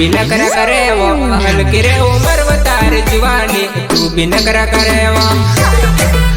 भी न करे वो हल्की रे उम्र बता जुवानी तू भी न करे वो।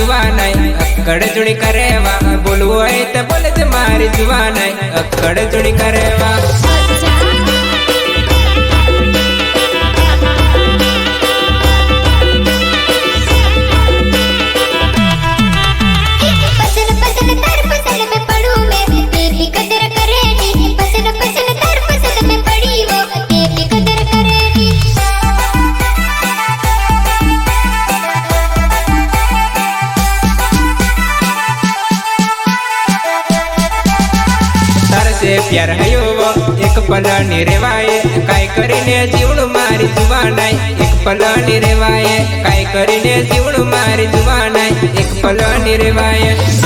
જુવાનાઈ અક્કડ જોડી કરેવા. બોલવું હોય તો બોલે છે મારી જુવાનાઈ અક્કડ જોડી કરેવા. પ્યાર હયો એક પલની રેવાય, કાઈ કરીને જીવણું મારી જુવાનાય. એક પલની રેવાય, કાઈ કરીને જીવણું મારી જુવાનાય. એક પલની રેવાય.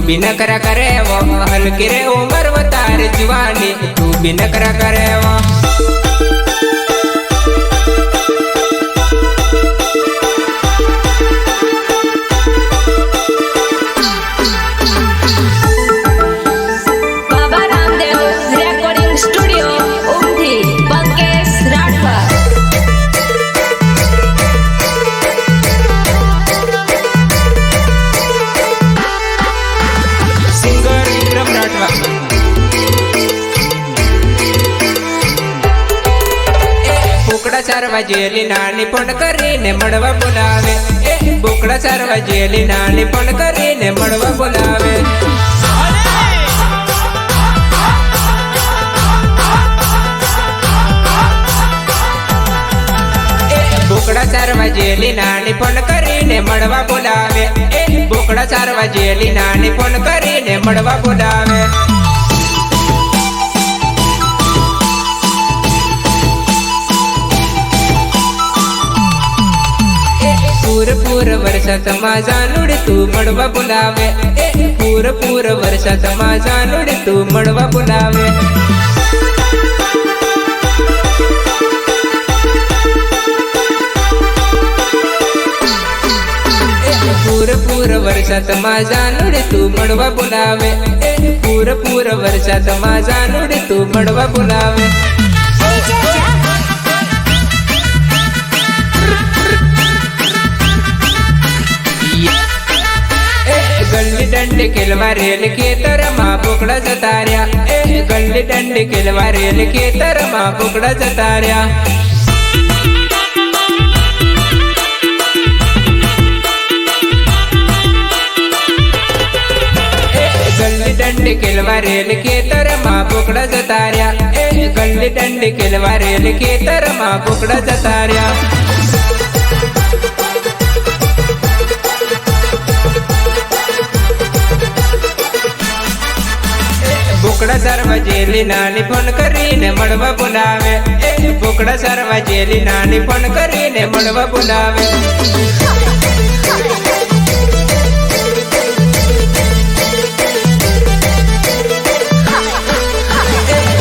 तू भी नखरा करे वो, हल्के रे उम्र वतार रे जवानी। तू भी नखरा करे वो। બોકડા ચારવા જેલી નાની પણ કરીને મળવા બોલાવે. એ બોકડા ચારવા જેલી નાની પણ કરીને મળવા બોલાવે. ચારવા જેલી નાની પણ કરીને મળવા બોલાવે. એ બોકડા ચારવા જેલી નાની પણ કરીને મળવા બોલાવે. वर्षात माझा लोड तू मडवा बोलावे. पूर पूर वर्षाचा माझा लोड तू मडवा बोलावे. पूर पूर वर्षात माझा लोड तू मडवा बोलावे. पूर पूर वर्षात माझा लोड तू मडवा बोलावे. गल्ली दंड केलवा रेल के तर मा पोकड़ा जतारिया। ए, दंड केलवा रेल के तर मा पोकड़ा जतारिया। गंडी दंड केलवा रेल के तर मा पोकड़ा जतारिया। दंड रेल के तर સારવા જેલી નાની ફોન કરીને મળવા બોલાવે એ બોકડા સારવા જેલી નાની ફોન કરીને મળવા બોલાવે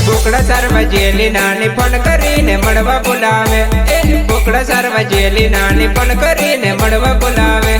બોકડા સારવા જેલી નાની ફોન કરીને મળવા બોલાવે એ બોકડા સારવા જેલી નાની ફોન કરીને મળવા બોલાવે